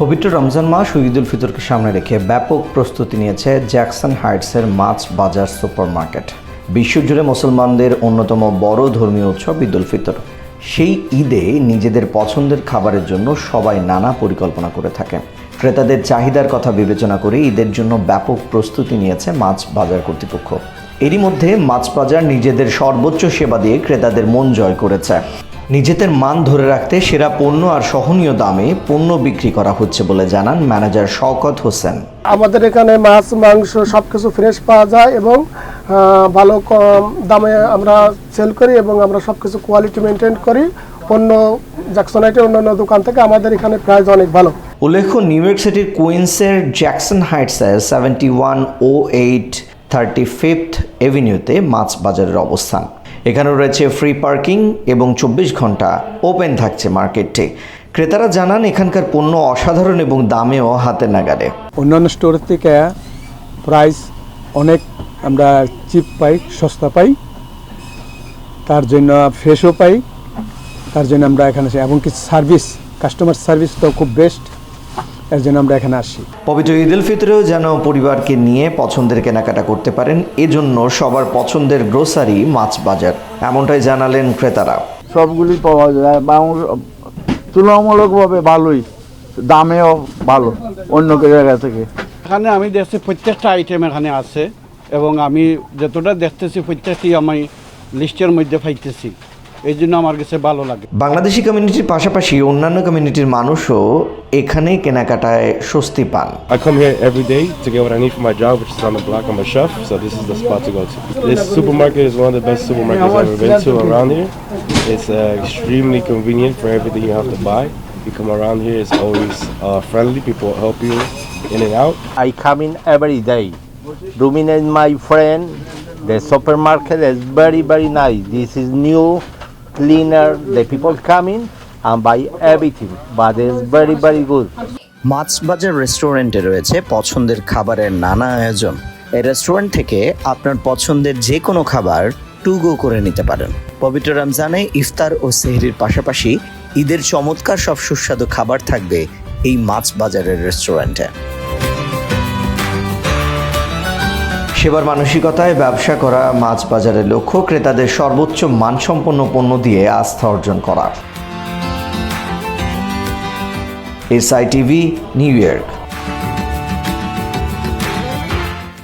পবিত্র রমজান মাস ও ঈদ উল ফিতরকে সামনে রেখে ব্যাপক প্রস্তুতি নিয়েছে জ্যাকসন হাইটসের মাছ বাজার সুপার মার্কেট বিশ্বজুড়ে মুসলমানদের অন্যতম বড় ধর্মীয় উৎসব ঈদ উল ফিতর। সেই ঈদে নিজেদের পছন্দের খাবারের জন্য সবাই নানা পরিকল্পনা করে থাকে। ক্রেতাদের চাহিদার কথা বিবেচনা করে ঈদের জন্য ব্যাপক প্রস্তুতি নিয়েছে মাছ বাজার কর্তৃপক্ষ। এরই মধ্যে মাছ বাজার নিজেদের সর্বোচ্চ সেবা দিয়ে ক্রেতাদের মন জয় করেছে। নিজেদের মান ধরে রাখতে সেরা পণ্য আর সহনীয় দামে পণ্য বিক্রি করা হচ্ছে বলে জানান ম্যানেজার শওকত হোসেন। আমাদের এখানে মাছ মাংস সব কিছু ফ্রেশ পাওয়া যায় এবং ভালো কম দামে আমরা সেল করি এবং আমরা সব কিছু কোয়ালিটি মেনটেন করি অন্য জ্যাকসনাইটের অন্যান্য দোকান থেকে আমাদের এখানে প্রাইস অনেক ভালো। উল্লেখ্য নিউ ইয়র্ক সিটির কুইন্সের জ্যাকসন হাইটসের সেভেন্টি ওয়ান ও এইট থার্টি ফিফথ এভিনিউতে মাছ বাজারের অবস্থান। এখানে রয়েছে ফ্রি পার্কিং এবং চব্বিশ ঘণ্টা ওপেন থাকছে মার্কেটটি ক্রেতারা জানান, এখানকার পণ্য অসাধারণ এবং দামেও হাতে নাগালে। অন্যান্য স্টোর থেকে প্রাইস অনেক আমরা চিপ পাই, সস্তা পাই। তার জন্য ফ্রেশও পাই। তার জন্য আমরা এখানে এবং কিছু সার্ভিস কাস্টমার সার্ভিস তো খুব বেস্ট এর জন্য আমরা এখানে আসি। পবিত্র ঈদ উল ফিতরেও যেন পরিবারকে নিয়ে পছন্দের কেনাকাটা করতে পারেন এজন্য সবার পছন্দের গ্রোসারি মাছ বাজার। এমনটাই জানালেন ক্রেতারা। সবগুলি পাওয়া যায় তুলনামূলকভাবে ভালোই দামেও ভালো অন্য জায়গা থেকে। এখানে আমি দেখছি প্রত্যেকটা আইটেম এখানে আছে এবং আমি যতটা দেখতেছি প্রত্যেকটি আমি লিস্টের মধ্যে পাইতেছি। এই জন্য আমার কাছে ভালো লাগে বাংলাদেশি কমিউনিটির পাশাপাশি অন্যান্য কমিউনিটির মানুষও এখানে কেনাকাটায় স্বস্তি পান I come here every day to get what I need for my job, which is on the block. I'm a chef, so this is the spot to go to. This supermarket is one of the best supermarkets I've ever been to around here. It's uh, extremely convenient for everything you have to buy. You come around here, it's always uh, friendly. People help you in and out. I come in every day. Rumin is my friend. The supermarket is very, very nice. This is new, cleaner. The people come in and buy everything, but it's very, very good. মাছ বাজার রেস্টুরেন্টে রয়েছে পছন্দের খাবারের নানা আয়োজন এই restaurant থেকে আপনার পছন্দের যে কোনো খাবার টু গো করে নিতে পারেন পবিত্র রমজানে ইফতার ও সেহরির পাশাপাশি ঈদের চমৎকার সব সুস্বাদু খাবার থাকবে এই মাছ বাজারের রেস্টুরেন্টে সেবার মানসিকতায় ব্যবসা করা মাছ বাজারের লক্ষ্য ক্রেতাদের সর্বোচ্চ মানসম্পন্ন পণ্য দিয়ে আস্থা অর্জন করা। SITV New York.